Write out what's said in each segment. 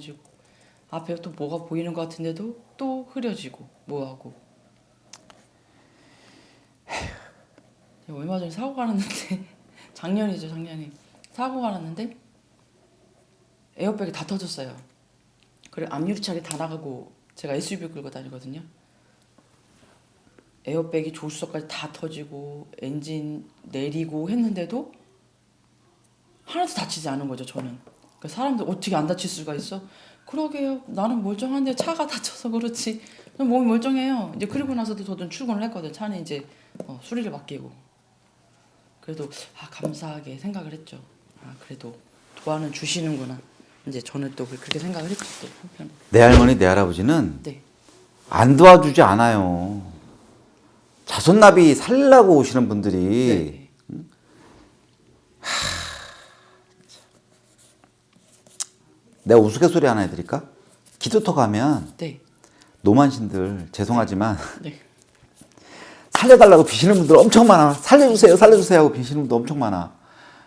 지고 앞에 또 뭐가 보이는 것 같은데도 또 흐려지고 뭐하고. 얼마 전에 사고가 났는데 작년이죠 작년에 사고가 났는데 에어백이 다 터졌어요. 그래 앞유리창이 다 나가고 제가 SUV 끌고 다니거든요. 에어백이 조수석까지 다 터지고 엔진 내리고 했는데도 하나도 다치지 않은 거죠 저는 그 사람들 어떻게 안 다칠 수가 있어? 그러게요. 나는 멀쩡한데 차가 다쳐서 그렇지. 저는 몸이 멀쩡해요. 이제 그리고 나서도 저도 출근을 했거든. 차는 이제 어, 수리를 맡기고. 그래도 아 감사하게 생각을 했죠. 아 그래도 도와는 주시는구나. 이제 저는 또 그렇게 생각을 했죠. 또 한편. 내 할머니 내 할아버지는 네. 안 도와주지 않아요. 자손나비 살려고 오시는 분들이 네. 내가 우스갯소리 하나 해드릴까? 기도터 가면 네. 노만신들 죄송하지만 네. 살려달라고 비시는 분들 엄청 많아. 살려주세요, 살려주세요 하고 비시는 분들 엄청 많아.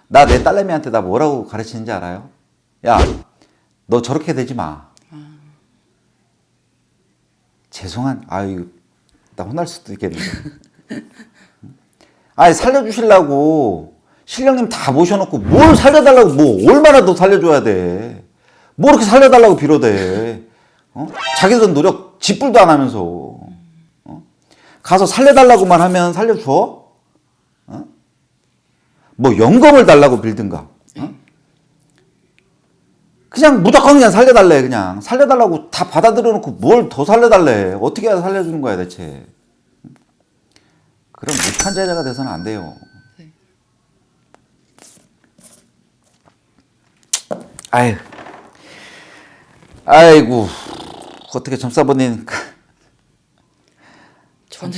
나 내 딸내미한테 나 뭐라고 가르치는지 알아요? 야, 너 저렇게 되지 마. 죄송한, 아유, 나 혼날 수도 있겠는데. 아니, 살려주시려고 신령님 다 모셔놓고 뭘 살려달라고 뭐 얼마나 더 살려줘야 돼. 뭐 이렇게 살려달라고 빌어대. 어? 자기들 노력 짓불도 안 하면서. 가서 살려달라고만 하면 살려줘? 어? 뭐 영검을 달라고 빌든가. 어? 그냥 무조건 그냥 살려달래 그냥 살려달라고 다 받아들여 놓고 뭘 더 살려달래 어떻게 해야 살려주는 거야 대체 그럼 무식한 제자가 돼서는 안 돼요 네. 아유 아이고 어떻게 점사버님 저는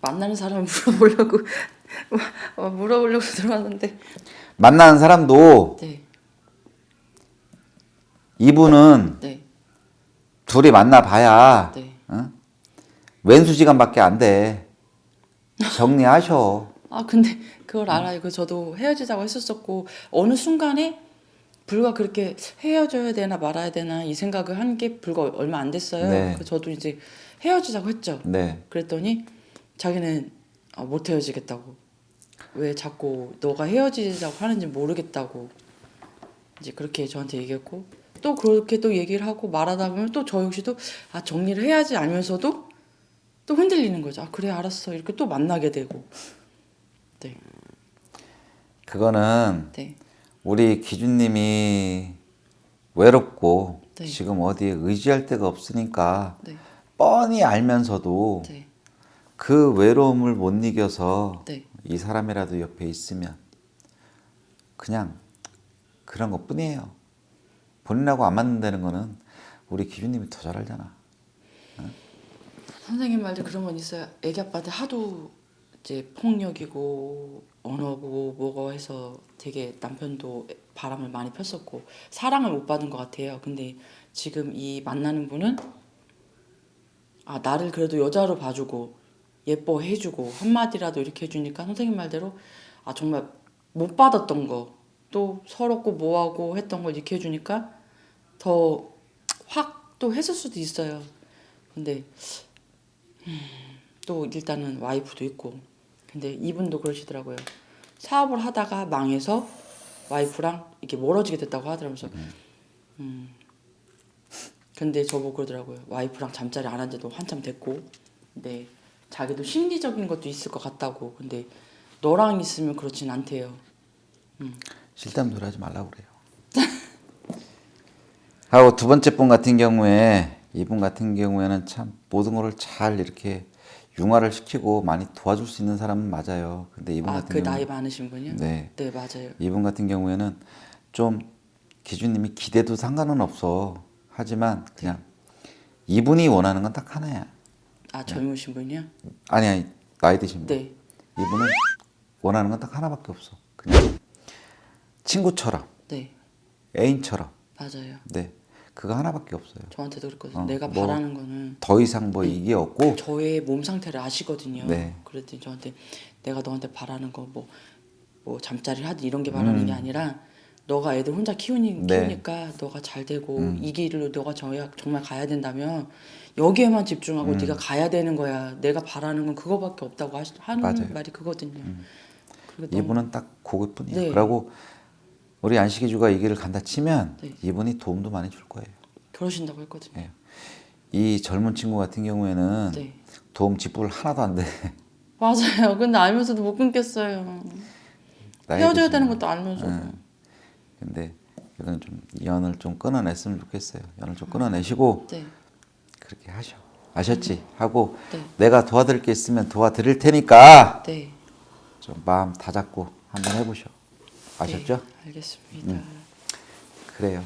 만나는 사람을 물어보려고 어, 물어보려고 들어왔는데 만나는 사람도 네. 이분은 네. 둘이 만나봐야 네. 어? 왼수지간밖에 안 돼. 정리하셔. 아 근데 그걸 알아요. 그 저도 헤어지자고 했었었고 어느 순간에 불과 그렇게 헤어져야 되나 말아야 되나 이 생각을 한 게 불과 얼마 안 됐어요. 네. 그 저도 이제 헤어지자고 했죠. 네. 그랬더니 자기는 아, 못 헤어지겠다고. 왜 자꾸 너가 헤어지자고 하는지 모르겠다고. 이제 그렇게 저한테 얘기했고 또 그렇게 또 얘기를 하고 말하다 보면 또 저 역시도 아 정리를 해야지 알면서도 또 흔들리는 거죠. 아 그래 알았어 이렇게 또 만나게 되고. 네. 그거는 네. 우리 기준님이 외롭고 네. 지금 어디에 의지할 데가 없으니까 네. 뻔히 알면서도 네. 그 외로움을 못 이겨서 네. 이 사람이라도 옆에 있으면 그냥 그런 것 뿐이에요. 본인하고 안 맞는다는 거는 우리 기준님이 더 잘 알잖아. 선생님 말도 그런 건 있어요. 애기 아빠한테 하도 이제 폭력이고 언어고 뭐고 해서 되게 남편도 바람을 많이 폈었고 사랑을 못 받은 것 같아요. 근데 지금 이 만나는 분은 아 나를 그래도 여자로 봐주고 예뻐해주고 한마디라도 이렇게 해주니까 선생님 말대로 아 정말 못 받았던 거 또 서럽고 뭐하고 했던 걸 이렇게 해주니까 더 확 또 했을 수도 있어요. 근데 또 일단은 와이프도 있고 근데 이분도 그러시더라고요. 사업을 하다가 망해서 와이프랑 이렇게 멀어지게 됐다고 하더라면서. 음. 근데 저보고 그러더라고요. 와이프랑 잠자리 안 한 지도 한참 됐고. 근데 자기도 심리적인 것도 있을 것 같다고. 근데 너랑 있으면 그렇진 않대요. 실담 소리 하지 말라고 그래요. 하고 두 번째 분 같은 경우에 이분 같은 경우에는 참 모든 거를 잘 이렇게 융화를 시키고 많이 도와줄 수 있는 사람은 맞아요. 근데 이분 아 같은 그 경우 나이 많으신 분이요? 네. 네 맞아요 이분 같은 경우에는 좀 기준님이 기대도 상관은 없어. 하지만 그냥 이분이 원하는 건 딱 하나야. 아 젊으신 분이요? 아니 아니 나이 드신 분. 네 이분은 원하는 건 딱 하나밖에 없어. 그냥 친구처럼 네, 애인처럼. 맞아요 네. 그거 하나밖에 없어요. 저한테도 그랬거든요 어, 내가 뭐 바라는 거는 더 이상 뭐 이게 없고 저의 몸 상태를 아시거든요. 네. 그랬더니 저한테 내가 너한테 바라는 거 뭐 뭐 잠자리를 하든 이런 게 바라는 음. 게 아니라 너가 애들 혼자 키우니, 네. 키우니까 너가 잘 되고 음. 이 길로 너가 정말 정말 가야 된다면 여기에만 집중하고 음. 네가 가야 되는 거야. 내가 바라는 건 그거밖에 없다고 하시, 하는 맞아요. 음. 말이 그거든요. 너무- 이분은 딱 그것뿐이에요. 네. 그러고 우리 안식이주가 이 길을 간다 치면 네. 이분이 도움도 많이 줄 거예요. 그러신다고 했거든요. 예. 이 젊은 친구 같은 경우에는 네. 도움 지불 하나도 안 돼. 맞아요. 근데 알면서도 못 끊겠어요. 나이 헤어져야 드시면. 되는 것도 알면서도. 응. 근데 이건 좀 연을 좀 끊어냈으면 좋겠어요. 연을 좀 끊어내시고 네. 그렇게 하셔. 아셨지? 하고 네. 내가 도와드릴 게 있으면 도와드릴 테니까 네. 좀 마음 다 잡고 한번 해보셔. 아셨죠? 네, 알겠습니다. 그래요.